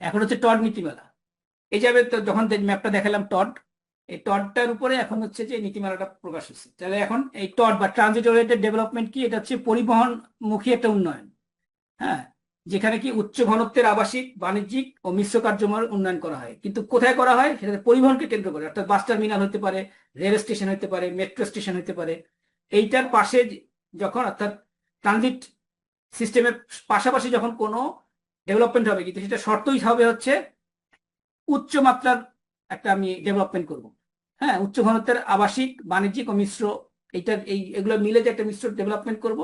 এখন হচ্ছে টড নীতিমালা। এই যাবে তো যখন ম্যাপটা দেখালাম টড, এই টডটার উপরে এখন হচ্ছে যে নীতিমালাটা প্রকাশ হচ্ছে। তাহলে এখন এই টড বা ট্রানজিট ওরিয়েন্টেড ডেভেলপমেন্ট কি? এটা হচ্ছে পরিবহনমুখী একটা উন্নয়ন। হ্যাঁ? যেখানে কি উচ্চ ঘনত্বের আবাসিক, বাণিজ্যিক ও মিশ্র কার্যময় উন্নয়ন করা হয়। কিন্তু কোথায় করা হয়? সেটা পরিবহনকে কেন্দ্র করে। অর্থাৎ বাস টার্মিনাল হতে পারে, রেল স্টেশন হতে পারে, মেট্রো স্টেশন হতে পারে। এইটার পাশে যখন অর্থাৎ ট্রানজিট সিস্টেমের পাশাপাশি যখন কোনো ডেভেলপমেন্ট হবে কিন্তু সেটা শর্তই হবে হচ্ছে উচ্চ মাত্রার একটা আমি ডেভেলপমেন্ট করব। হ্যাঁ উচ্চ ঘনত্বের আবাসিক, বাণিজ্যিক ও মিশ্র এইটার এই এগুলো মিলে যে একটা মিশ্র ডেভেলপমেন্ট করব,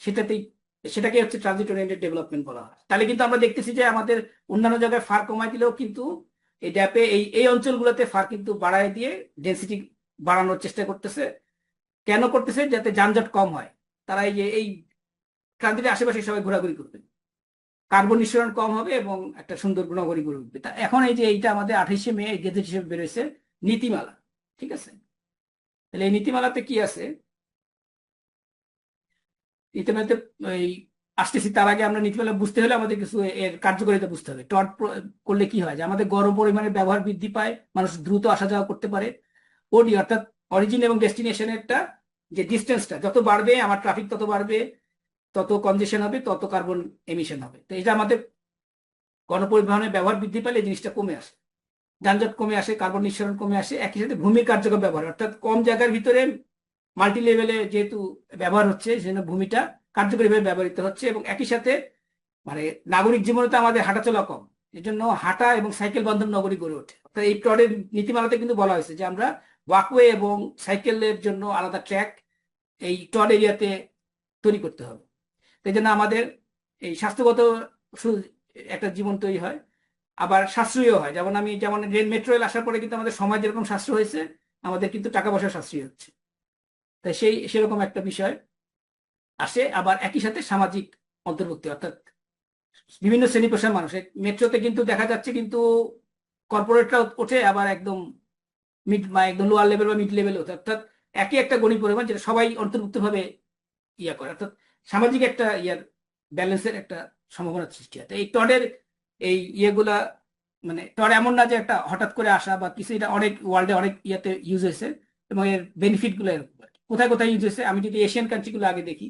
সেটাতেই সেটাকে হচ্ছে ট্রানজিট ওরিয়েন্টেড ডেভেলপমেন্ট বলা হয়। তাহলে কিন্তু আমরা দেখতেছি যে আমাদের অন্যান্য জায়গায় ফার কমাই দিলেও কিন্তু এই ড্যাপে এই এই অঞ্চলগুলোতে ফার কিন্তু বাড়ায় দিয়ে ডেন্সিটি বাড়ানোর চেষ্টা করতেছে। কেন করতেছে? যাতে যানজট কম হয়। তারা এই যে এই ট্রানজিটের আশেপাশে সবাই ঘোরাঘুরি করবে। কার্বন নিঃসরণ কম হবে এবং একটা সুন্দর নগরী গড়ে উঠবে। তা এখন এই যে এইটা আমাদের আঠাইশে মে গেজেট হিসেবে বেরোয়েছে, নীতিমালা, ঠিক আছে? তাহলে এই নীতিমালাতে কি আছে? নীতিমালাতে এই আসতেছি, তার আগে আমরা নীতিমালা বুঝতে হলে আমাদের কিছু এর কার্যকারিতা বুঝতে হবে। টট করলে কি হয়? যে আমাদের গরম পরিমাণে ব্যবহার বৃদ্ধি পায়, মানুষ দ্রুত আসা যাওয়া করতে পারে। ওডি অর্থাৎ অরিজিন এবং ডেস্টিনেশনেরটা যে ডিস্টেন্সটা যত বাড়বে, আমার ট্রাফিক তত বাড়বে তত কনজেশন হবে, তত কার্বন এমিশন হবে। তো এটা আমাদের গণপরিবহনের ব্যবহার বৃদ্ধি পেলে জিনিসটা কমে আসে। যানজট কমে আসে কার্বন নিঃসরণ কমে আসে, একই সাথে ভূমির কার্যকর ব্যবহার। অর্থাৎ কম জায়গার ভিতরে মাল্টি লেভেলে যেহেতু ব্যবহার হচ্ছে, সেজন্য ভূমিটা কার্যকরীভাবে ব্যবহৃত হচ্ছে এবং একই সাথে মানে নাগরিক জীবনে তো আমাদের হাঁটাচলা কম। এর জন্য হাঁটা এবং সাইকেল বান্ধব নগরী গড়ে ওঠে। অর্থাৎ এই ট্রডের নীতিমালাতে কিন্তু বলা হয়েছে যে আমরা ওয়াকওয়ে এবং সাইকেলের জন্য আলাদা ট্র্যাক এই ট্রড এরিয়াতে তৈরি করতে হবে। সেই জন্য আমাদের এই স্বাস্থ্যগত একটা জীবন তৈরি হয়, আবার সাশ্রয়ীও হয়। যেমন আমি, যেমন রেল মেট্রো রেল আসার পরে কিন্তু আমাদের সময় যেরকম সাশ্রয় হয়েছে, আমাদের কিন্তু টাকা পয়সা সাশ্রয়ী হচ্ছে। তাই সেই, সেরকম একটা বিষয় আসে। আবার একই সাথে সামাজিক অন্তর্ভুক্তি, অর্থাৎ বিভিন্ন শ্রেণি পেশার মানুষ। মেট্রোতে কিন্তু দেখা যাচ্ছে কিন্তু কর্পোরেটরা ওঠে, আবার একদম মিড, বা একদম লোয়ার লেভেল বা মিড লেভেল ওঠে। অর্থাৎ একই একটা গণিত পরিমাণ যেটা সবাই অন্তর্ভুক্ত ভাবে ইয়া করে। অর্থাৎ সামাজিক একটা ইয়ার ব্যালেন্সের একটা সম্ভাবনা সৃষ্টি হয়। এই টডের এই ইয়েগুলা মানে টড এমন না যে একটা হঠাৎ করে আসা বা কিছু, এটা অনেক ওয়ার্ল্ডে অনেক ইয়েতে ইউজ হয়েছে এবং এর বেনিফিটগুলো এরকম কোথায় কোথায় ইউজ হয়েছে? আমি যদি এশিয়ান কান্ট্রিগুলো আগে দেখি,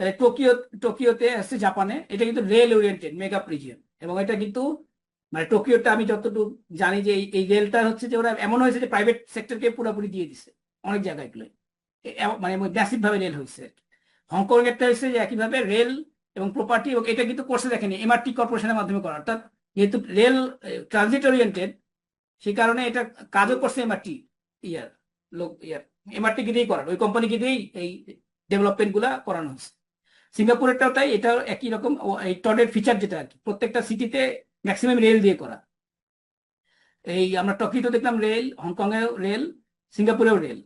তাহলে টোকিও টোকিওতে আসছে জাপানে এটা কিন্তু রেল ওরিয়েন্টেড মেগা রিজিয়ন এবং এটা কিন্তু মানে টোকিওটা আমি যতটুকু জানি যে এই রেলটা হচ্ছে যে ওরা এমন হয়েছে যে প্রাইভেট সেক্টরকে পুরোপুরি দিয়ে দিছে। অনেক জায়গায়গুলো মানে ম্যাসিভ ভাবে রেল হয়েছে হংকং একটা হয়েছে যে একইভাবে রেল এবং প্রপার্টি এবং এটা কিন্তু করছে দেখেনি এমআরটি কর্পোরেশনের মাধ্যমে করা। অর্থাৎ যেহেতু রেল ট্রানজিট ওরিয়েন্টেড সেই কারণে এটা কাজও করছে এমআরটি ইয়ার, লোক ইয়ার। এমআরটি কে দিয়েই করানো, ওই কোম্পানি কে দিয়েই এই ডেভেলপমেন্টগুলা করানো হয়েছে সিঙ্গাপুরেরটাও তাই এটা একই রকম এই টডের ফিচার যেটা আর কি, প্রত্যেকটা সিটিতে ম্যাক্সিমাম রেল দিয়ে করা। এই আমরা টকিতে দেখলাম রেল হংকং এও রেল সিঙ্গাপুরেও রেল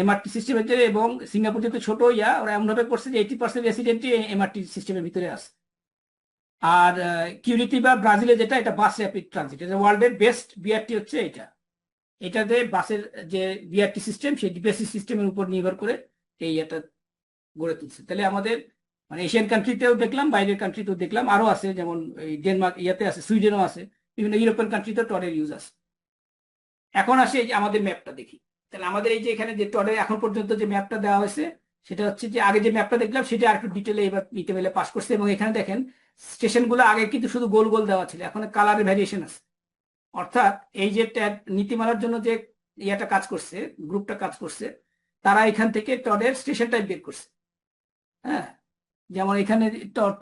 এমআরটি সিস্টেমের ভিতরে এবং সিঙ্গাপুর যেহেতু ছোট, ইয়া, ওরা এমনভাবে করছে যে এইটি পার্সেন্ট রেসিডেন্টই এমআরটি সিস্টেমের ভিতরে আছে। আর কিউরিটি বা ব্রাজিলে যেটা, এটা বাস র্যাপিড ট্রানজিট এটা ওয়ার্ল্ডের বেস্ট বিআরটি হচ্ছে এটা। এটাতে বাসের, যে বিআরটি সিস্টেম সেই ডিপিএসসি সিস্টেমের উপর নির্ভর করে এই এটা গড়ে তুলছে। তাহলে আমাদের মানে এশিয়ান কান্ট্রিতেও দেখলাম, বাইরের কান্ট্রিতেও দেখলাম আরও আছে, যেমন এই ডেনমার্ক ইয়াতে আছে সুইডেনও আছে, বিভিন্ন ইউরোপিয়ান কান্ট্রিতেও টরের ইউজ আছে। এখন আসে আমাদের ম্যাপটা দেখি। তাহলে আমাদের এই যে এখানে যে টডের এখন পর্যন্ত যে ম্যাপটা দেওয়া হয়েছে, সেটা হচ্ছে যে আগে যে ম্যাপটা দেখলাম, সেটা আর একটু ডিটেলে এবার নিতে পেলে পাস করছে। এবং এখানে দেখেন, স্টেশনগুলো আগে কিন্তু শুধু গোল গোল দেওয়া ছিল, এখন কালারের ভ্যারিয়েশন আছে। অর্থাৎ এই যে নীতিমালার জন্য যে ইয়েটা কাজ করছে গ্রুপটা কাজ করছে, তারা এখান থেকে টডের স্টেশন টাইপ বের করছে। হ্যাঁ? যেমন এখানে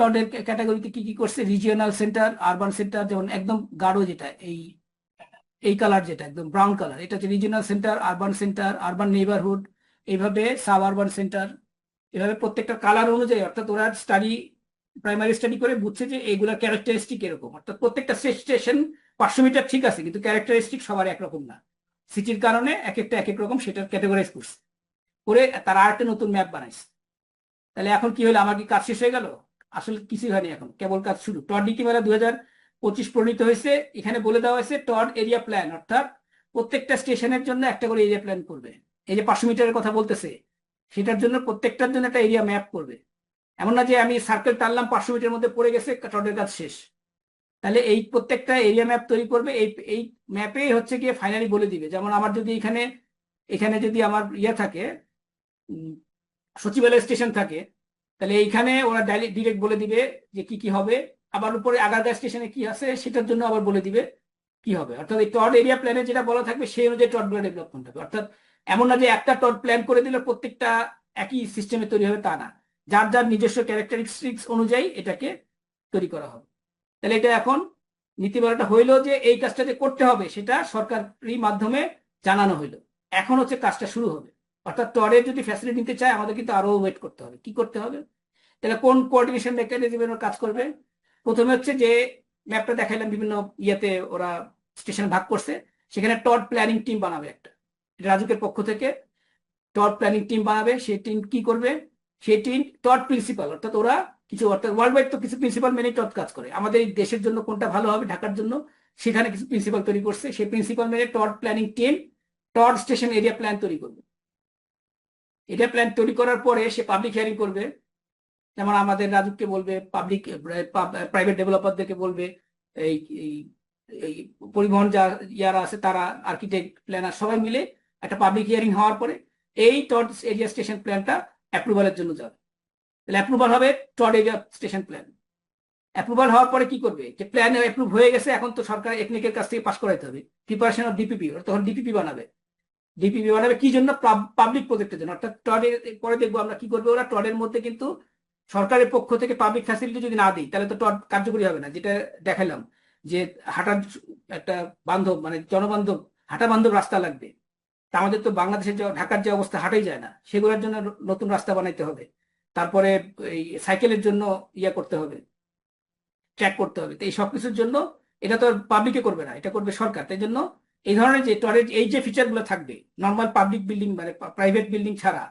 টডের ক্যাটাগরিতে কি কি করছে? রিজিওনাল সেন্টার আরবান সেন্টার যেমন একদম গাঢ় যেটা, এই এই কালার যেটা, একদম ব্রাউন কালার এটা হচ্ছে regional centre urban centre urban neighbourhood এইভাবে সাব আরবান সেন্টার এভাবে প্রত্যেকটা কালার অনুযায়ী, অর্থাৎ ওরা স্টাডি প্রাইমারি স্টাডি করে বুঝছে যে এইগুলোর ক্যারেক্টারিস্টিক এরকম। অর্থাৎ প্রত্যেকটা স্টেশন পাঁচশো মিটার ঠিক আছে, কিন্তু ক্যারেক্টারিস্টিক সবার একরকম না। সিটির কারণে এক একটা এক এক রকম সেটার ক্যাটেগরাইজ করছে। করে তারা আরেকটা নতুন ম্যাপ বানাইছে। তাহলে এখন কি হলো? আমার কি কাজ শেষ হয়ে গেল? আসলে কিছুই হয়নি এখন। কেবল কাজ শুরু। টড নীতিমালা দুই হাজার পঁচিশ প্রণীত হয়েছে, এখানে বলে দেওয়া হয়েছে টড এরিয়া প্ল্যান অর্থাৎ প্রত্যেকটা স্টেশনের জন্য একটা করে এরিয়া প্ল্যান করবে। এই যে পাঁচশো মিটারের কথা বলতেছে, সেটার জন্য প্রত্যেকটার জন্য একটা এরিয়া ম্যাপ করবে। এমন না যে আমি সার্কেল টানলাম, পাঁচশো মিটার মধ্যে পড়ে গেছে টডের কাজ শেষ। তাহলে এই প্রত্যেকটা এরিয়া ম্যাপ তৈরি করবে, এই এই ম্যাপেই হচ্ছে গিয়ে ফাইনালি বলে দিবে। যেমন আমার যদি এখানে এখানে যদি আমার ইয়ে থাকে সচিবালয় স্টেশন থাকে, তাহলে এইখানে ওরা ডিরেক্ট বলে দিবে যে কি কি হবে। আবার উপরে আগারগাঁ স্টেশনে কি আছে সেটার জন্য আবার বলে দিবে কি হবে। অর্থাৎ এই টড এরিয়া প্ল্যানে যেটা বলা থাকবে সেই অনুযায়ী টডগুলো ডেভেলপমেন্ট হবে। অর্থাৎ এমন না যে একটা টড প্ল্যান করে দিলে প্রত্যেকটা একই সিস্টেমে তৈরি হবে তা না। যার যার নিজস্ব ক্যারেক্টারিস্টিক্স অনুযায়ী এটাকে তৈরি করা হবে। তাহলে এটা এখন নীতিমালাটা হইল যে এই কাজটা যে করতে হবে সেটা সরকারি মাধ্যমে জানানো হইল। এখন হচ্ছে কাজটা শুরু হবে। অর্থাৎ টরের যদি ফ্যাসিলিটি নিতে চায় আমাদের কিন্তু আরও ওয়েট করতে হবে। কি করতে হবে? তাহলে কোন কোঅর্ডিনেশন মেকানিজমের কাজ করবে? প্রথমে হচ্ছে যে ম্যাপটা দেখাইলাম বিভিন্ন ইয়েতে ওরা স্টেশন ভাগ করছে। সেখানে টড প্ল্যানিং টিম বানাবে একটা। রাজুকের পক্ষ থেকে টড প্ল্যানিং টিম বানাবে সেই টিম কি করবে? সেই টিম টড প্রিন্সিপাল, অর্থাৎ ওরা কিছু, অর্থাৎ ওয়ার্ল্ড ওয়াইড তো কিছু প্রিন্সিপাল মেনে টড কাজ করে। আমাদের দেশের জন্য কোনটা ভালো হবে, ঢাকার জন্য, সেখানে কিছু প্রিন্সিপাল তৈরি করছে। সেই প্রিন্সিপাল মেনে TOD planning team TOD station area plan তৈরি করবে। এটা প্ল্যান তৈরি করার পরে সে পাবলিক হিয়ারিং করবে। যেমন আমাদের রাজুককে বলবে পাবলিক প্রাইভেট ডেভেলপারদেরকে বলবে, এই, এই- পরিবহন যা, ইয়ারা আছে তারা আর্কিটেক্ট প্ল্যানার সবাই মিলে একটা পাবলিক হিয়ারিং হওয়ার পরে এই টড এরিয়া স্টেশন প্ল্যানটা অ্যাপ্রুভালের জন্য যাবে। তাহলে অ্যাপ্রুভাল হবে TOD area station plan approval হওয়ার পরে কি করবে? যে প্ল্যান অ্যাপ্রুভ হয়ে গেছে, এখন তো সরকার একনিকের কাছ থেকে পাস করাইতে হবে। প্রিপারেশন অফ ডিপিপি তখন ডিপিপি বানাবে। ডিপিপি বানাবে কি জন্য? পাবলিক প্রজেক্টের জন্য। অর্থাৎ টডের পরে দেখব আমরা কি করব? ওরা টডের মধ্যে কিন্তু সরকারের পক্ষ থেকে পাবলিক ফ্যাসিলিটি যদি না দিই, তাহলে তো কার্যকরী হবে না, যেটা দেখালাম, যে হাঁটার একটা বান্ধব মানে জনবান্ধব হাঁটা বান্ধব রাস্তা লাগবে। তা আমাদের তো বাংলাদেশের যে ঢাকার যে অবস্থা, হাঁটাই যায় না। সেগুলোর জন্য নতুন রাস্তা বানাইতে হবে। তারপরে এই সাইকেলের জন্য ইয়া করতে হবে ট্র্যাক করতে হবে। তো এই সব কিছুর জন্য এটা তো পাবলিকে করবে না, এটা করবে সরকার। তাই জন্য এই ধরনের যে টরের এই যে ফিচারগুলো থাকবে নর্মাল পাবলিক বিল্ডিং মানে প্রাইভেট বিল্ডিং ছাড়া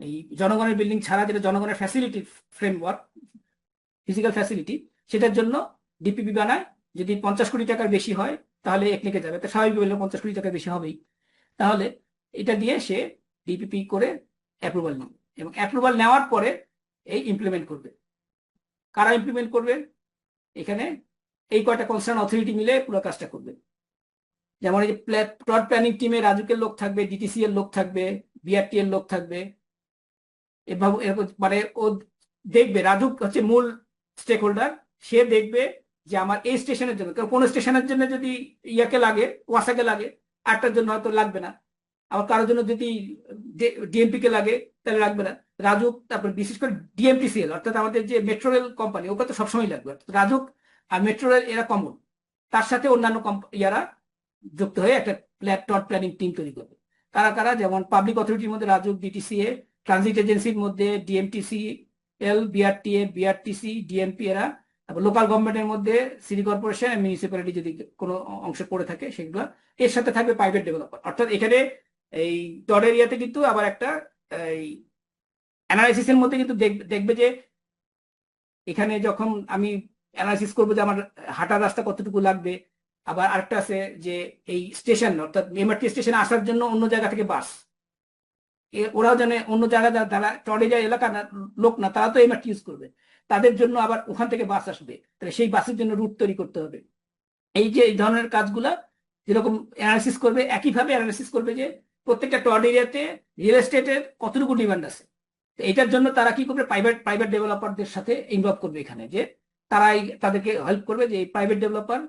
এই জনগণের বিল্ডিং ছাড়া যেটা জনগণের ফ্যাসিলিটি ফ্রেমওয়ার্ক ফিজিক্যাল ফ্যাসিলিটি সেটার জন্য ডিপিপি বানায়, যদি পঞ্চাশ কোটি টাকার বেশি হয়, তাহলে একনিকে যাবে। স্বাভাবিক হলে পঞ্চাশ কোটি টাকার বেশি হবেই। তাহলে এটা দিয়ে সে ডিপিপি করে অ্যাপ্রুভাল নেবে এবং অ্যাপ্রুভাল নেওয়ার পরে এই ইমপ্লিমেন্ট করবে। কারা ইমপ্লিমেন্ট করবে? এখানে এই কয়টা কনসার্ন অথরিটি মিলে পুরো কাজটা করবে। যেমন এই যে প্লট প্ল্যানিং টিমে রাজুকের লোক থাকবে ডিটিসি এর লোক থাকবে বিআরটি এর লোক থাকবে মানে ও দেখবে রাজুক হচ্ছে মূল স্টেক হোল্ডার সে দেখবে যে আমার এই স্টেশনের জন্য, কারণ কোন স্টেশনের জন্য যদি ইয়াকে লাগে, ওয়াসাকে লাগে আটটার জন্য হয়তো লাগবে না। আবার কারোর জন্য যদি ডিএমপি কে লাগে, তাহলে লাগবে না। রাজুক তারপর বিশেষ করে ডিএমটিসিএল অর্থাৎ আমাদের যে মেট্রো রেল কোম্পানি ওকে তো সবসময় লাগবে। রাজুক আর মেট্রো রেল এরা কমন তার সাথে অন্যান্য ইয়ারা যুক্ত হয়ে একটা টট প্ল্যানিং টিম তৈরি করবে। কারা কারা? যেমন পাবলিক অথরিটির মধ্যে রাজুক ডিটিসিএ ট্রানজিট এজেন্সির মধ্যে DMTC L BRTA BRTC DMP এরা, তারপর লোকাল গভর্নমেন্টের মধ্যে সিটি কর্পোরেশন মিউনিসিপ্যালিটি যদি কোনো অংশ পড়ে থাকে সেগুলো, এর সাথে থাকবে প্রাইভেট ডেভেলপার অর্থাৎ এখানে এই টড এরিয়াতে কিন্তু আবার একটা, এই অ্যানালাইসিস এর মধ্যে কিন্তু দেখবে যে এখানে যখন আমি অ্যানালাইসিস করব যে আমার হাঁটার রাস্তা কতটুকু লাগবে, আবার আরেকটা আছে যে এই স্টেশন অর্থাৎ এমআরটি স্টেশনে আসার জন্য অন্য জায়গা থেকে বাস ওরাও জানে অন্য জায়গা যারা টডে যায় এলাকা লোক না, তারা তো এমআরটি ইউজ করবে। তাদের জন্য আবার ওখান থেকে বাস আসবে। তাহলে সেই বাসের জন্য রুট তৈরি করতে হবে। এই যে এই ধরনের কাজগুলা, যেরকম অ্যানালিসিস করবে, একইভাবে অ্যানালিসিস করবে যে প্রত্যেকটা টড এরিয়াতে রিয়েল এস্টেটের কতটুকু ডিমান্ড আছে। তো এটার জন্য তারা কি করবে? প্রাইভেট প্রাইভেট ডেভেলপারদের সাথে ইনভলভ করবে এখানে যে তারাই তাদেরকে হেল্প করবে যে এই প্রাইভেট ডেভেলপার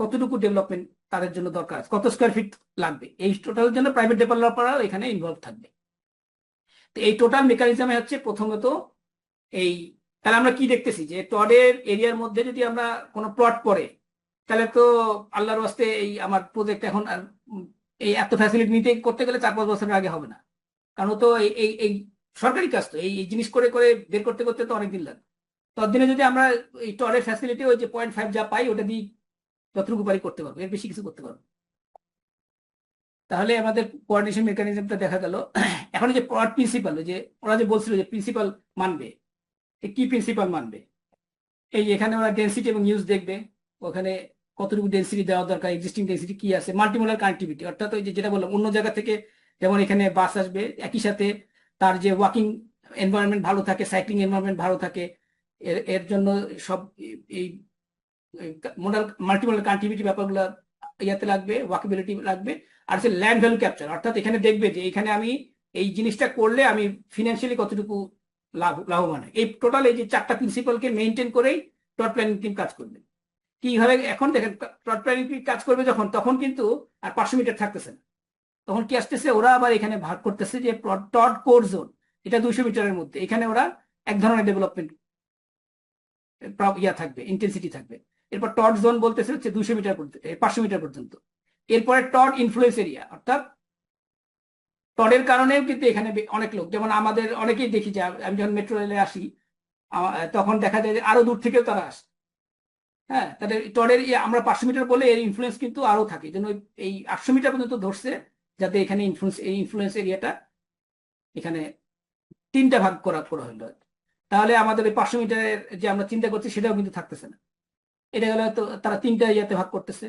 কতটুকু ডেভেলপমেন্ট তাদের জন্য দরকার আছে। কত স্কোয়ার ফিট লাগবে? এই টোটালের জন্য প্রাইভেট ডেভেলপাররাও এখানে ইনভলভ থাকবে। তো এই টোটাল মেকানিজমে হচ্ছে প্রথমত এই, তাহলে আমরা কি দেখতেছি? যে টডের এরিয়ার মধ্যে যদি আমরা কোনো প্লট পড়ে, তাহলে তো আল্লাহর ওয়াস্তে এই আমার প্রজেক্ট এখন এই এত ফ্যাসিলিটি নিতে করতে গেলে চার পাঁচ বছরের আগে হবে না। কারণ তো এই এই সরকারি কাজ তো, এই জিনিস করে করে বের করতে করতে তো অনেকদিন লাগবে। ততদিনে যদি আমরা এই টরের ফ্যাসিলিটি ওই যে পয়েন্ট ফাইভ যা পাই, ওটা দিয়ে যতটুকু পারি করতে পারব, এর বেশি কিছু করতে পারব তাহলে আমাদের কোঅর্ডিনেশন মেকানিজমটা দেখা গেল। এখন যে প্রিন্সিপাল যে ওরা যে বলছিল যে প্রিন্সিপাল মানবে কি প্রিন্সিপাল মানবে? এই এখানে ওরা ডেন্সিটি এবং ইউজ দেখবে, ওখানে কতটুকু ডেন্সিটি দেওয়া দরকার এক্সিস্টিং ডেন্সিটি কি আছে মাল্টিমোলার কানেক্টিভিটি অর্থাৎ ওই যেটা বললাম, অন্য জায়গা থেকে যেমন এখানে বাস আসবে, একই সাথে তার যে ওয়াকিং এনভায়রনমেন্ট ভালো থাকে সাইক্লিং এনভায়রনমেন্ট ভালো থাকে এর জন্য সব এই মোডাল মাল্টিমোডাল কানেক্টিভিটি ব্যাপারগুলো ইয়াতে লাগবে ওয়াকেবিলিটি লাগবে, আর সে ল্যান্ড ভ্যালু ক্যাপচার অর্থাৎ এখানে দেখবে যে এখানে আমি এই জিনিসটা করলে আমি ফিনান্সিয়ালি কতটুকু লাভ, লাভবান। এই টোটাল এই যে চারটা প্রিন্সিপালকে মেনটেন করেই টট প্ল্যানিং টিম কাজ করবে। কীভাবে এখন দেখেন টট প্ল্যানিং টিম কাজ করবে যখন, তখন কিন্তু আর পাঁচশো মিটার থাকতেছে না। তখন কি আসতেছে, ওরা আবার এখানে ভাগ করতেছে যে টট কোর জোন এটা দুইশো মিটারের মধ্যে। এখানে ওরা এক ধরনের ডেভেলপমেন্ট ইয়া থাকবে ইন্টেন্সিটি থাকবে। এরপর টট জোন বলতেছে হচ্ছে দুশো মিটার পাঁচশো মিটার পর্যন্ত। এরপরে টট ইনফ্লুয়েন্স এরিয়া অর্থাৎ টডের কারণেও কিন্তু এখানে অনেক লোক, যেমন আমাদের অনেকেই দেখি যে, আমি যখন মেট্রো রেলে আসি তখন দেখা যায় যে আরও দূর থেকেও তারা আসে। হ্যাঁ তাদের টডের ইয়ে আমরা পাঁচশো মিটার বলে এর ইনফ্লুয়েন্স কিন্তু আরও থাকে, যেন এই আটশো মিটার পর্যন্ত ধরছে, যাতে এখানে ইনফ্লুয়েন্স এই ইনফ্লুয়েন্স এরিয়াটা এখানে তিনটা ভাগ করা করা হলো। তাহলে আমাদের ওই পাঁচশো মিটারের যে আমরা চিন্তা করছি, সেটাও কিন্তু থাকতেছে না। এটা গেলে তো, তারা তিনটা ইয়াতে ভাগ করতেছে।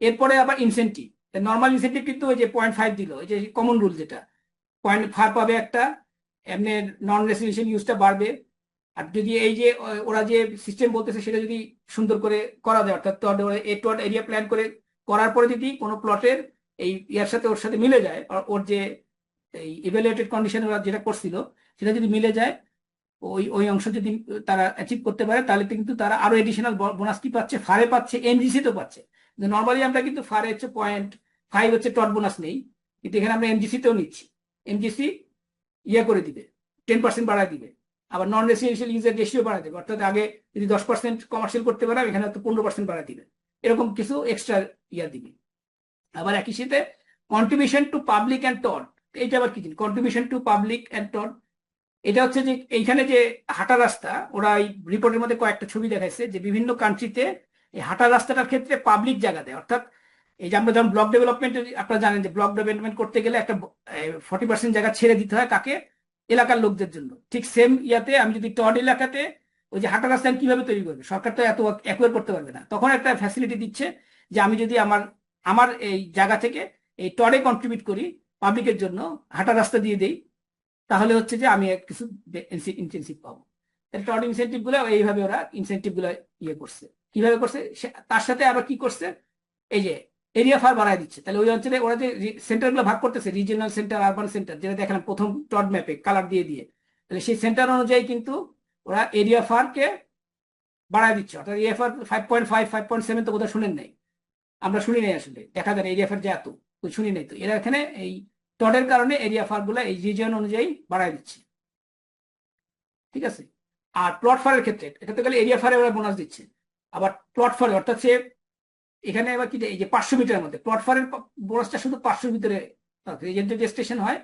এরপরে আবার ইনসেন্টিভ নর্মাল ইনসেন্টিভ কিন্তু ওই যে পয়েন্ট ফাইভ দিল, ওই যে কমন রুল যেটা। পয়েন্ট ফাইভ পাবে একটা, এমনি নন রেসিডেন্সিয়াল ইউজটা বাড়বে। আর যদি এই যে ওরা যে সিস্টেম বলতেছে সেটা যদি সুন্দর করে করা যায়, অর্থাৎ এই টড এরিয়া প্ল্যান করে করার পরে যদি কোনো প্লটের এই ইয়ার সাথে ওর সাথে মিলে যায় ওর যে এই ইভ্যালুয়েটেড কন্ডিশন ওরা যেটা করছিল, সেটা যদি মিলে যায় ওই ওই অংশ যদি তারা অ্যাচিভ করতে পারে, তাহলে কিন্তু তারা আরও এডিশনাল বোনাস কি পাচ্ছে? ফারে পাচ্ছে এমজিসি তো পাচ্ছে। নর্মালি আমরা কিন্তু ফারে হচ্ছে পয়েন্ট ফাইভ হচ্ছে টট বোনাস নেই। কিন্তু এখানে আমরা এমজিসি তেও নিচ্ছি। এমজিসি ইয়ে করে দিবে টেন পার্সেন্ট বাড়ায় দিবে। আবার নন রেসিডেন্সিয়াল ইউজের রেশিও বাড়ায় দেবে। অর্থাৎ আগে যদি দশ পার্সেন্ট কমার্শিয়াল করতে পারে, এখানে হয়তো পনেরো পার্সেন্ট বাড়ায় দিবে। এরকম কিছু এক্সট্রা ইয়া দিবে। আবার একই সাথে contribution to public and TOD এইটা আবার কি জিনিস? Contribution to public and TOD এটা হচ্ছে যে এইখানে যে হাঁটা রাস্তা, ওরা এই রিপোর্টের মধ্যে কয়েকটা ছবি দেখাইছে যে বিভিন্ন কান্ট্রিতে এই হাঁটা রাস্তাটার ক্ষেত্রে পাবলিক জায়গা দেয়। অর্থাৎ এই যে আমরা যেমন ব্লক ডেভেলপমেন্ট আপনারা জানেন যে ব্লক ডেভেলপমেন্ট করতে গেলে একটা ফর্টি পার্সেন্ট জায়গা ছেড়ে দিতে হয় কাকে? এলাকার লোকদের জন্য। ঠিক সেম ইয়াতে আমি যদি টড এলাকাতে ওই যে হাঁটা রাস্তা কীভাবে তৈরি করবে? সরকার তো এত অ্যাকোয়ার করতে পারবে না। তখন একটা ফ্যাসিলিটি দিচ্ছে যে আমি যদি আমার আমার এই জায়গা থেকে এই টডে কন্ট্রিবিউট করি পাবলিকের জন্য, হাঁটা রাস্তা দিয়ে দেই তাহলে হচ্ছে যে আমি কিছু ইনসেন্টিভ পাবো। ইনসেন্টিভগুলো এইভাবে ওরা ইনসেন্টিভগুলো ইয়ে করছে। কীভাবে করছে? তার সাথে আবার কি করছে? এই যে এরিয়া ফার বাড়ায় দিচ্ছে। তাহলে ওই অঞ্চলে ওরা যে সেন্টারগুলো ভাগ করতেছে রিজিওনাল সেন্টার আরবান সেন্টার যেটা দেখালাম প্রথম টড ম্যাপে কালার দিয়ে দিয়ে, তাহলে সেই সেন্টার অনুযায়ী কিন্তু ওরা এরিয়া ফারকে বাড়ায় দিচ্ছে। অর্থাৎ area FAR five point five five point seven তো বোধহয় শুনেন নাই। আমরা শুনি নাই আসলে। দেখা যায় এরিয়া ফার যে এত শুনি নাই তো। এরা এখানে এই টডের কারণে এরিয়া ফারগুলা এই রিজিয়ন অনুযায়ী বাড়ায় দিচ্ছে। ঠিক আছে? আর প্লট ফারের ক্ষেত্রে এক্ষেত্রে গেলে এরিয়া ফারে ওরা বোনাস দিচ্ছে। আবার প্লট ফারে অর্থাৎ সে এখানে আবার কি এই যে পাঁচশো মিটারের মধ্যে প্লট ফারের বোনাসটা শুধু পাঁচশোর ভিতরে। যে স্টেশন হয়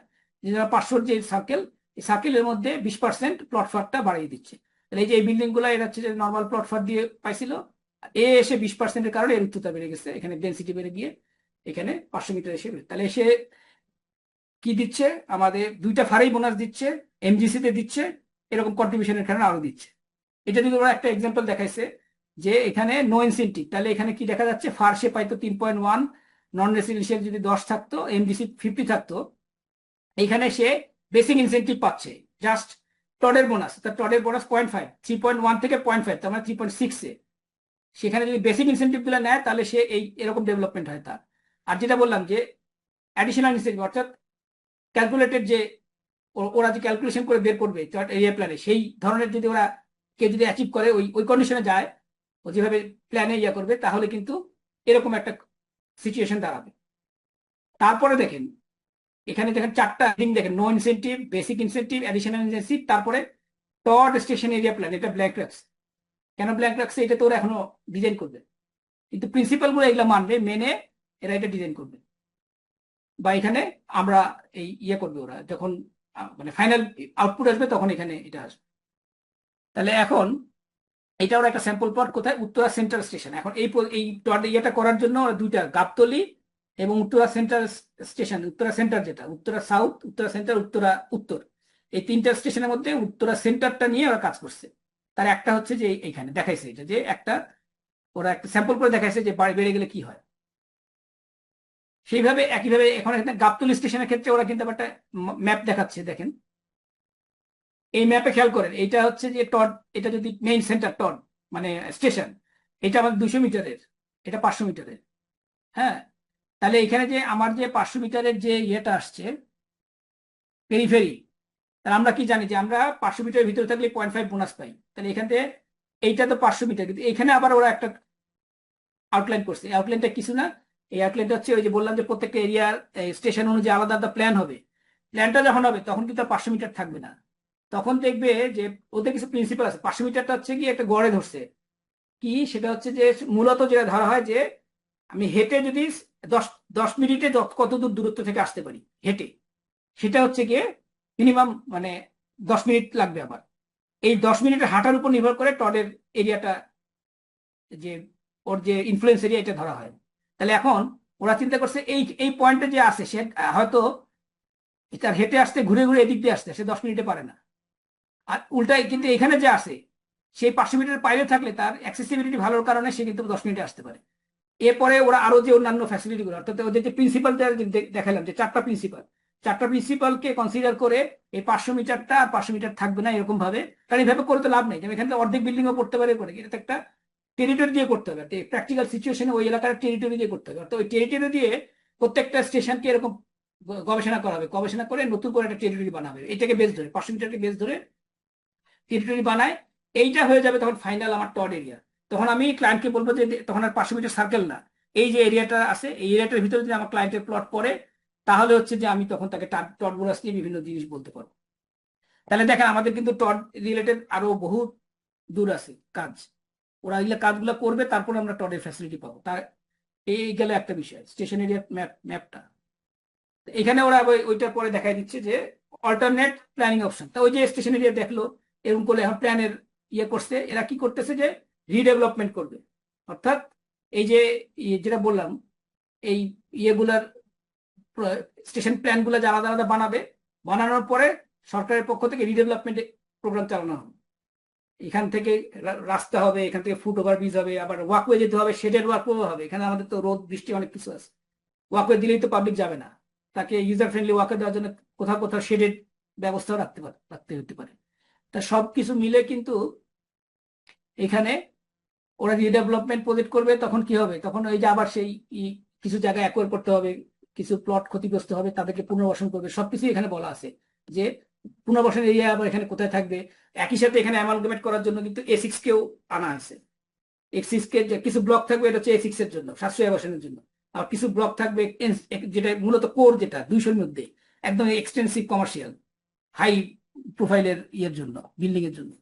যে পাঁচশোর যে সার্কেল এই সার্কেলের মধ্যে বিশ পার্সেন্ট প্লট ফারটা বাড়িয়ে দিচ্ছে। তাহলে এই যে এই বিল্ডিংগুলো, এরা হচ্ছে যে নর্মাল প্লট ফার দিয়ে পাইছিল, এ এসে বিশ পার্সেন্টের কারণে এর উচ্চতা বেড়ে গেছে, এখানে ডেন্সিটি বেড়ে গিয়ে, এখানে পাঁচশো মিটার এসে তাহলে এসে কি দিচ্ছে? আমাদের দুইটা ফারেই বোনাস দিচ্ছে এমজিসি তে দিচ্ছে, এরকম কন্ট্রিবিউশনের কারণে আরও দিচ্ছে। এটা যদি ওরা একটা এক্সাম্পল দেখাইছে, যে এখানে নো ইনসেন্টিভ তাহলে এখানে কি দেখা যাচ্ছে? ফার্সে পাইতো তিন পয়েন্ট ওয়ান নন রেসিডেন্সিয়াল যদি দশ থাকতো এমডিসি ফিফটি থাকতো, এখানে সে বেসিক ইনসেন্টিভ পাচ্ছে। জাস্ট টডের বোনাস তার টডের bonus point five three point one থেকে পয়েন্ট ফাইভ তার মানে থ্রি পয়েন্ট সিক্সে সেখানে যদি বেসিক ইনসেন্টিভগুলো নেয়, তাহলে সে এই এরকম ডেভেলপমেন্ট হয় তার। আর যেটা বললাম যে অ্যাডিশনাল ইনসেন্টিভ অর্থাৎ ক্যালকুলেটেড যে ওরা যে ক্যালকুলেশন করে বের করবে এরিয়া প্ল্যানে সেই ধরনের যদি ওরা কেউ যদি অ্যাচিভ করে, ওই ওই কন্ডিশনে যায়, ও যেভাবে প্ল্যানে ইয়া করবে, তাহলে কিন্তু এরকম একটা সিচুয়েশন দাঁড়াবে। তারপরে দেখেন, এখানে দেখেন চারটা লিঙ্ক দেখেন no incentive basic incentive additional incentive তারপরে টড স্টেশন এরিয়া প্ল্যান এটা ব্ল্যাঙ্ক রাখছে কেন ব্ল্যাঙ্ক রাখছে এটা তো ওরা এখনও ডিজাইন করবে। কিন্তু প্রিন্সিপালগুলো এগুলো মানবে, মেনে এরা এটা ডিজাইন করবে। বা এখানে আমরা এই ইয়ে করবে ওরা, যখন মানে ফাইনাল আউটপুট আসবে তখন এখানে এটা আসবে। তাহলে এখন এটা ওরা একটা স্যাম্পল প্লট কোথায়? উত্তরা সেন্ট্রাল স্টেশন এখন এই এই ইয়েটা করার জন্য ওরা দুইটা গাবতলি এবং Uttara central station Uttara centre যেটা, উত্তরা সাউথ উত্তরা সেন্টার উত্তরা উত্তর। এই তিনটা স্টেশনের মধ্যে উত্তরা সেন্টারটা নিয়ে ওরা কাজ করছে। তার একটা হচ্ছে যে এইখানে দেখাইছে এটা যে একটা, ওরা একটা স্যাম্পল করে দেখাইছে যে বেড়ে গেলে কি হয়। সেইভাবে একইভাবে এখন এখানে গাবতলি স্টেশনের ক্ষেত্রে ওরা কিন্তু একটা ম্যাপ দেখাচ্ছে, দেখেন। এই ম্যাপে খেয়াল করেন, এইটা হচ্ছে যে টড এটা যদি মেইন সেন্টার টড মানে স্টেশন, এটা আমাদের দুশো মিটারের, এটা পাঁচশো মিটারের হ্যাঁ? তাহলে এখানে যে আমার যে পাঁচশো মিটারের যে ইয়েটা আসছে পেরিফেরি তাহলে আমরা কি জানি যে আমরা পাঁচশো মিটারের ভিতরে থাকলে পয়েন্ট ফাইভ বোনাস পাই। তাহলে এখান থেকে এইটা তো পাঁচশো মিটার, কিন্তু এখানে আবার ওরা একটা আউটলাইন করছে। আউটলাইনটা কিছু না এই আউটলাইনটা হচ্ছে ওই যে বললাম যে প্রত্যেকটা এরিয়ার স্টেশন অনুযায়ী আলাদা আলাদা প্ল্যান হবে। প্ল্যানটা যখন হবে, তখন কিন্তু পাঁচশো মিটার থাকবে না। তখন দেখবে যে ওদের কিছু প্রিন্সিপাল আছে। পাঁচশো মিটারটা হচ্ছে কি একটা গড়ে ধরছে। কি? সেটা হচ্ছে যে মূলত যেটা ধরা হয় যে আমি হেঁটে যদি দশ দশ মিনিটে কত দূর দূরত্ব থেকে আসতে পারি, হেঁটে, সেটা হচ্ছে গিয়ে মিনিমাম মানে দশ মিনিট লাগবে আমার। এই দশ মিনিটের হাঁটার উপর নির্ভর করে টডের এরিয়াটা যে ওর যে ইনফ্লুয়েন্স এরিয়া এটা ধরা হয়। তাহলে এখন ওরা চিন্তা করছে এই এই পয়েন্টে যে আছে, সে হয়তো তার হেঁটে আসতে, ঘুরে ঘুরে এদিক দিয়ে আসতে, সে দশ মিনিটে পারে না। আর উল্টাই কিন্তু এখানে যে আসে সেই পাঁচশো মিটার বাইরে থাকলে তার অ্যাক্সেসিবিলিটি ভালোর কারণে সে কিন্তু দশ মিনিটে আসতে পারে। এরপরে ওরা আরও যে অন্যান্য ফ্যাসিলিটিগুলো অর্থাৎ ওদের যে প্রিন্সিপাল দেখালাম, যে চারটা প্রিন্সিপাল চারটা প্রিন্সিপালকে কনসিডার করে এই পাঁচশো মিটারটা আর পাঁচশো মিটার থাকবে না এরকম ভাবে কারণ এইভাবে করে তো লাভ নেই, যেমন এখানে অর্ধেক বিল্ডিং ও করতে পারে করে এটা একটা টেরিটরি দিয়ে করতে হবে। প্র্যাকটিক্যাল সিচুয়েশনে ওই এলাকার টেরিটরি দিয়ে করতে হবে। অর্থাৎ ওই টেরিটরি দিয়ে প্রত্যেকটা স্টেশনকে এরকম গবেষণা করা হবে। গবেষণা করে নতুন করে একটা টেরিটরি বানাবে। এটাকে বেস ধরে পাঁচশো মিটারকে বেস ধরে টেরিটরি বানায়। এইটা হয়ে যাবে তখন ফাইনাল আমার টড এরিয়া তখন আমি ক্লায়েন্টকে বলব যে তখন আর পাঁচশো মিটার সার্কেল না। এই যে এরিয়াটা আছে, এই এরিয়াটার ভিতরে যদি আমার ক্লায়েন্টের প্লট পড়ে, তাহলে হচ্ছে যে আমি তখন তাকে টড বোনাস নিয়ে বিভিন্ন জিনিস বলতে পারব। তাহলে দেখেন, আমাদের কিন্তু টড রিলেটেড আরও বহু দূর আছে কাজ। ওরা এগুলো কাজগুলো করবে, তারপর আমরা টডের ফ্যাসিলিটি পাবো। তার, এই গেল একটা বিষয় স্টেশন এরিয়ার ম্যাপ ম্যাপটা এখানে ওরা ওইটার পরে দেখাই দিচ্ছে যে অল্টারনেট প্ল্যানিং অপশন তা ওই যে স্টেশন এরিয়া দেখল, এরকম করলে এখন প্ল্যানের ইয়ে করছে, এরা কি করতেছে যে রিডেভেলপমেন্ট করবে। অর্থাৎ এই যে যেটা বললাম, এই ইয়েগুলার স্টেশন প্ল্যানগুলো যে আলাদা আলাদা বানাবে, বানানোর পরে সরকারের পক্ষ থেকে রিডেভেলপমেন্ট প্রোগ্রাম চালানো হবে। এখান থেকে রাস্তা হবে, এখান থেকে ফুট ওভার ব্রিজ হবে, আবার ওয়াকওয়ে যেতে হবে শেডের ওয়াকওয়ে হবে। এখানে আমাদের তো রোদ, বৃষ্টি অনেক কিছু আছে। ওয়াকওয়ে দিলেই তো পাবলিক যাবে না। তাকে ইউজার ফ্রেন্ডলি ওয়াকওয়ে দেওয়ার জন্য কোথাও কোথাও শেডের ব্যবস্থাও রাখতে পারে, রাখতে হতে পারে। তা সব কিছু মিলে কিন্তু এখানে ওরা রিডেভেলপমেন্ট প্রজেক্ট করবে, তখন কি হবে? তখন ওই যে আবার সেই কিছু জায়গায় অ্যাকোয়ার করতে হবে, কিছু প্লট ক্ষতিগ্রস্ত হবে, তাদেরকে পুনর্বাসন করবে। সবকিছু এখানে বলা আছে যে পুনর্বাসন এরিয়া আবার এখানে কোথায় থাকবে? একই সাথে এখানে অ্যামালগেমেট করার জন্য কিন্তু এ সিক্স কেও আনা আছে। এ সিক্স কে কিছু ব্লক থাকবে, এটা হচ্ছে এ সিক্স এর জন্য সাশ্রয় আবাসনের জন্য। আর কিছু ব্লক থাকবে যেটা মূলত কোর যেটা, দুইশোর মধ্যে, একদম এক্সটেন্সিভ কমার্শিয়াল হাই প্রোফাইলের ইয়ের জন্য বিল্ডিং এর জন্য।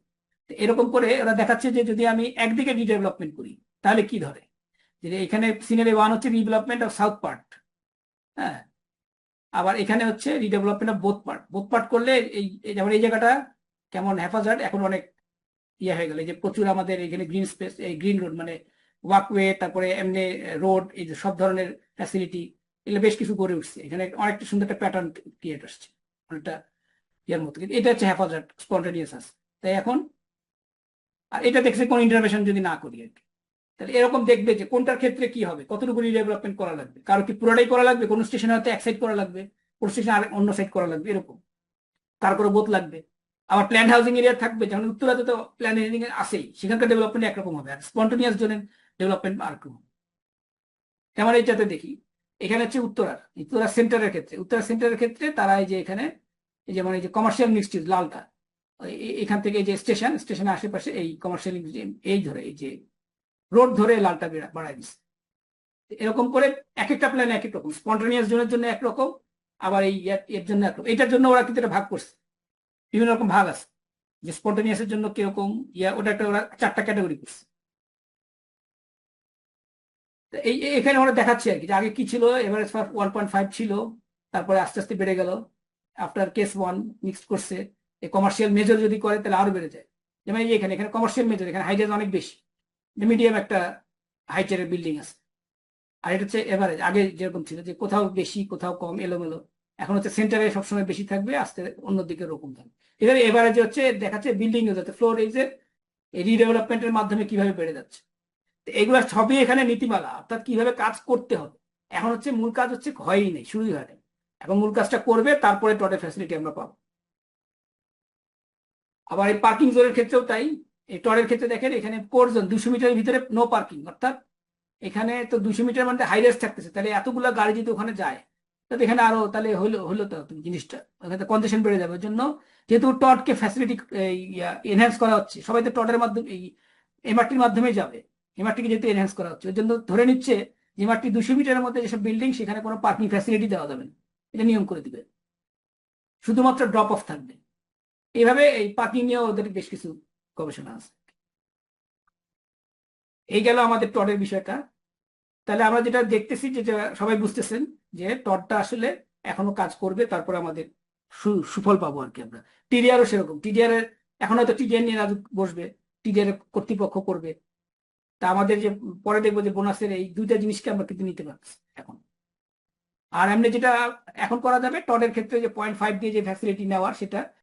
এরকম করে ওরা দেখাচ্ছে যে যদি আমি একদিকে রিডেভেলপমেন্ট করি, তাহলে কি ধরে? যে এখানে সিনারি ওয়ান হচ্ছে রিডেভেলপমেন্ট অফ সাউথ পার্ট হ্যাঁ? আবার এখানে হচ্ছে redevelopment of both part both part করলে এই যেমন এই জায়গাটা কেমন হ্যাফাজার্ড এখন অনেক ইয়ে হয়ে গেল। যে প্রচুর আমাদের এখানে গ্রিন স্পেস এই গ্রিন রোড মানে ওয়াকওয়ে তারপরে এমনি রোড এই যে সব ধরনের ফ্যাসিলিটি এগুলো বেশ কিছু গড়ে উঠছে। এখানে অনেকটা সুন্দর একটা প্যাটার্ন ক্রিয়েট আসছে, অনেকটা ইয়ার মতো। কিন্তু এটা হচ্ছে হ্যাফাজার্ড স্পন্টেনিয়াস আছে তাই এখন, আর এটা দেখছে কোন ইন্টারভেশন যদি না করি আর কি। তাহলে এরকম দেখবে যে কোনটার ক্ষেত্রে কি হবে, কতটুকু রিডেভেলপমেন্ট করা লাগবে, কারও কি পুরোটাই করা লাগবে, কোন স্টেশনে হয়তো এক সাইড করা লাগবে, কোন স্টেশনে আর অন্য সাইড করা লাগবে, এরকম। তারপরে বোধ লাগবে। আবার প্ল্যান হাউজিং এরিয়া থাকবে, যেমন উত্তরাতে তো প্ল্যান হাউজিং আসেই সেখানকার ডেভেলপমেন্ট একরকম হবে, আর স্পন্টেনিয়াস জোনের ডেভেলপমেন্ট আরেকরকম যেমন এইটাতে দেখি, এখানে হচ্ছে উত্তরার উত্তরার সেন্টারের ক্ষেত্রে, উত্তরার সেন্টারের ক্ষেত্রে তারা এই যে এখানে যেমন এই যে কমার্শিয়াল মিক্সড লালটা এখান থেকে যে স্টেশন স্টেশনের আশেপাশে এই কমার্শিয়াল এই ধরে, এই যে রোড ধরে লালটা বাড়াই দিচ্ছে এরকম করে এক একটা প্ল্যান এক এক রকম। স্পন্টেনিয়াস জোনের জন্য একরকম আবার এই এর জন্য একরকম এটার জন্য ওরা কিন্তু ভাগ করছে। বিভিন্ন রকম ভাগ আছে। যে স্পন্টেনিয়াসের জন্য কীরকম, ইয়া ওটা একটা ওরা চারটা ক্যাটাগরি করছে। এই এখানে ওরা দেখাচ্ছে আর কি, যে আগে কি ছিল? এভারেজ ওয়ান পয়েন্ট ফাইভ ছিল, তারপরে আস্তে আস্তে বেড়ে গেল। আফটার কেস ওয়ান মিক্সড করছে। এই কমার্শিয়াল মেজর যদি করে, তাহলে আরও বেড়ে যায়। যেমন এখানে এখানে কমার্শিয়াল মেজর এখানে হাইটেজ অনেক বেশি। মিডিয়াম একটা হাইটের বিল্ডিং আছে। আর এটা হচ্ছে এভারেজ আগে যেরকম ছিল যে কোথাও বেশি, কোথাও কম, এলোমেলো, এখন হচ্ছে সেন্টারে সবসময় বেশি থাকবে, আস্তে অন্যদিকে ওরকম থাকবে। এবার এভারেজ হচ্ছে, দেখাচ্ছে বিল্ডিং যাতে ফ্লোর এই যে রিডেভেলপমেন্টের মাধ্যমে কীভাবে বেড়ে যাচ্ছে। এগুলো সবই এখানে নীতিমালা, অর্থাৎ কীভাবে কাজ করতে হবে। এখন হচ্ছে মূল কাজ হচ্ছে হয়ই নেই, শুরুই হয় নাই। এখন মূল কাজটা করবে, তারপরে টটের ফ্যাসিলিটি আমরা পাবো। আবার এই পার্কিং জোনের ক্ষেত্রেও তাই। এই টরের ক্ষেত্রে দেখেন এখানে কোরজন দুশো মিটারের ভিতরে নো পার্কিং অর্থাৎ এখানে তো দুশো মিটার মধ্যে হাই রেস্ট থাকতেছে, তাহলে এতগুলো গাড়ি যদি ওখানে যায় তাহলে এখানে আরও তাহলে হলো হলো তো জিনিসটা, ওখানে কনজেশন বেড়ে যাবে। ওর জন্য যেহেতু টটকে ফ্যাসিলিটি এনহ্যান্স করা হচ্ছে, সবাই তো টটের মাধ্যমে, এই এমআরটির মাধ্যমে যাবে এমআরটিকে যেহেতু এনহ্যান্স করা হচ্ছে ওর জন্য ধরে নিচ্ছে এমআরটি দুশো মিটারের মধ্যে যেসব বিল্ডিং সেখানে কোনো পার্কিং ফ্যাসিলিটি দেওয়া যাবে না, এটা নিয়ম করে দিবে। শুধুমাত্র ড্রপ অফ থাকবে। এইভাবে এই পার্কিং নিয়েও ওদের বেশ কিছু গবেষণা আছে। এই গেল আমাদের টডের বিষয়টা। তাহলে আমরা যেটা দেখতেছি যেটা সবাই বুঝতেছেন যে টডটা আসলে এখনও কাজ করবে, তারপর আমাদের সুফল পাবো আর কি আমরা। টিডিআরও সেরকম। টিডিআর এখন হয়তো টিডিআর নিয়ে রাজু বসবে, টিডিআর কর্তৃপক্ষ করবে। তা আমাদের যে, পরে দেখব যে বোনাসের এই দুইটা জিনিসকে আমরা কিন্তু নিতে পারছি এখন। আর এমনি যেটা এখন করা যাবে টডের ক্ষেত্রে যে পয়েন্ট ফাইভ দিয়ে যে ফ্যাসিলিটি নেওয়ার, সেটা